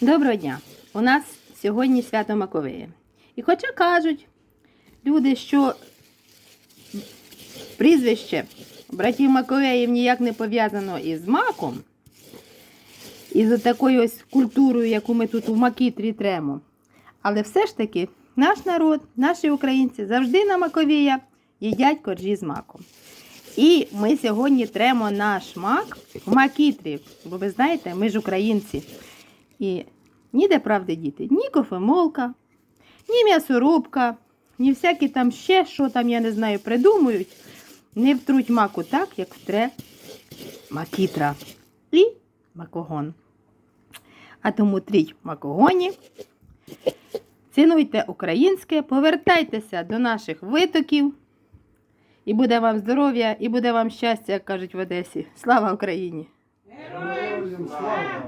Доброго дня! У нас сьогодні свято Маковея. І хоча кажуть люди, що прізвище братів Маковеїв ніяк не пов'язано із маком, і з такою ось культурою, яку ми тут у Макітрі тремо. Але все ж таки наш народ, наші українці завжди на Маковія їдять коржі з маком. І ми сьогодні тремо наш мак в Макітрі, бо ви знаєте, ми ж українці. І ніде правди діти, ні кофемолка, ні м'ясорубка, ні всякі там ще, що там, я не знаю, придумують, не втруть маку так, як втре макітра і макогон. А тому тріть макогоні. Цінуйте українське, повертайтеся до наших витоків. І буде вам здоров'я, і буде вам щастя, як кажуть в Одесі. Слава Україні! Героям слава!